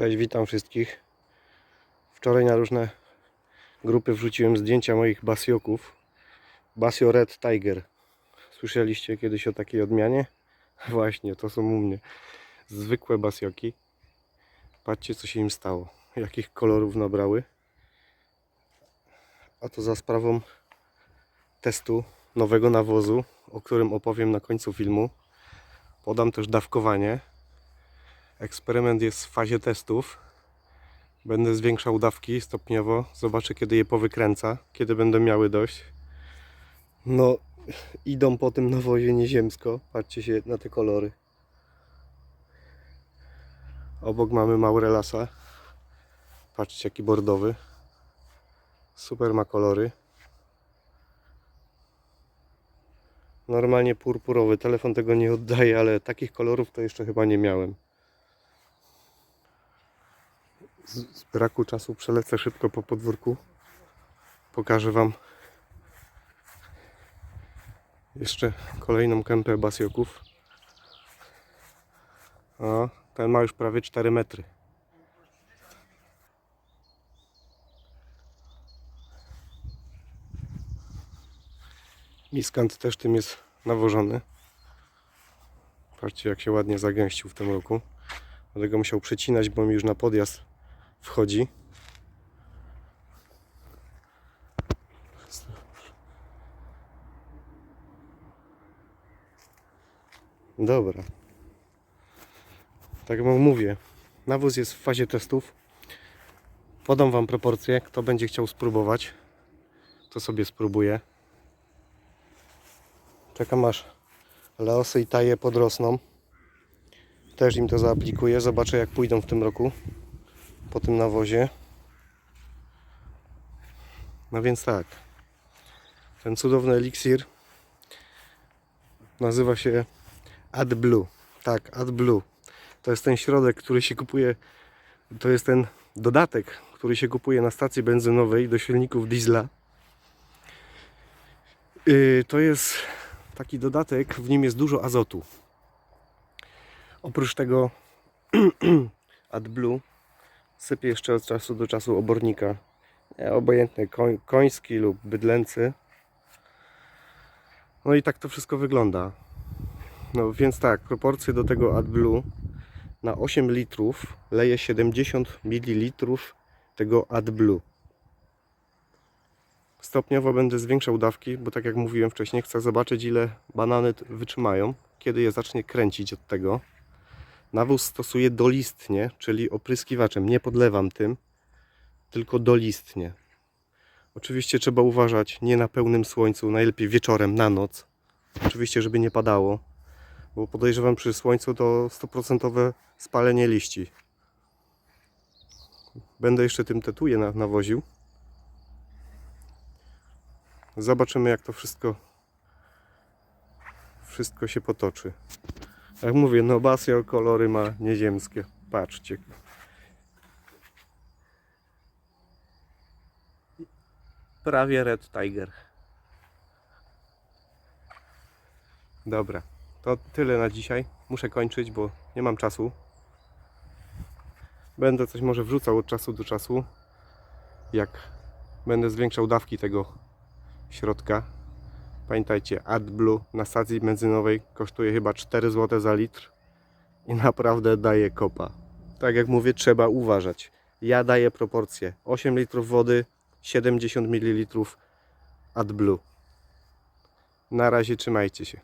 Cześć, witam wszystkich. Wczoraj na różne grupy wrzuciłem zdjęcia moich basioków. Basio Red Tiger. Słyszeliście kiedyś o takiej odmianie? Właśnie, to są u mnie. Zwykłe basioki. Patrzcie, co się im stało. Jakich kolorów nabrały. A to za sprawą testu nowego nawozu, o którym opowiem na końcu filmu. Podam też dawkowanie. Eksperyment jest w fazie testów. Będę zwiększał dawki stopniowo. Zobaczę, kiedy je powykręca, kiedy będą miały dość. No, idą po tym nawozie nieziemsko. Patrzcie się na te kolory. Obok mamy Maurelasa. Patrzcie, jaki bordowy. Super ma kolory. Normalnie purpurowy. Telefon tego nie oddaje, ale takich kolorów to jeszcze chyba nie miałem. Z, braku czasu przelecę szybko po podwórku. Pokażę Wam jeszcze kolejną kępę basioków. O, ten ma już prawie 4 metry. Miskant też tym jest nawożony. Patrzcie jak się ładnie zagęścił w tym roku. Dlatego musiał przecinać, bo mi już na podjazd wchodzi. Dobra. Tak jak mówię, nawóz jest w fazie testów. Podam Wam proporcje. Kto będzie chciał spróbować, to sobie spróbuje. Czekam aż Leosy i Taje podrosną. Też im to zaaplikuję. Zobaczę jak pójdą w tym roku po tym nawozie. No więc tak. Ten cudowny eliksir nazywa się AdBlue. Tak, AdBlue. To jest ten środek, który się kupuje. To jest ten dodatek, który się kupuje na stacji benzynowej do silników diesla. Yy, to jest taki dodatek, w nim jest dużo azotu. Oprócz tego AdBlue sypię jeszcze od czasu do czasu obornika. Nie, obojętny, koń, koński lub bydlęcy. No i tak to wszystko wygląda. No więc tak, proporcje do tego AdBlue na 8 litrów leję 70 ml tego AdBlue. Stopniowo będę zwiększał dawki, bo tak jak mówiłem wcześniej, chcę zobaczyć ile banany wytrzymają, kiedy je zacznie kręcić od tego. Nawóz stosuję dolistnie, czyli opryskiwaczem. Nie podlewam tym, tylko dolistnie. Oczywiście trzeba uważać nie na pełnym słońcu, najlepiej wieczorem, na noc. Oczywiście, żeby nie padało, bo podejrzewam przy słońcu to 100% spalenie liści. Będę jeszcze tym tetuje na, nawoził. Zobaczymy jak to wszystko wszystko się potoczy. Jak mówię, no Basio kolory ma nieziemskie. Patrzcie. Prawie Red Tiger. Dobra, to tyle na dzisiaj. Muszę kończyć, bo nie mam czasu. Będę coś może wrzucał od czasu do czasu. Jak będę zwiększał dawki tego środka. Pamiętajcie, AdBlue na stacji benzynowej kosztuje chyba 4 zł za litr i naprawdę daje kopa. Tak jak mówię, trzeba uważać. Ja daję proporcje 8 litrów wody, 70 ml AdBlue. Na razie trzymajcie się.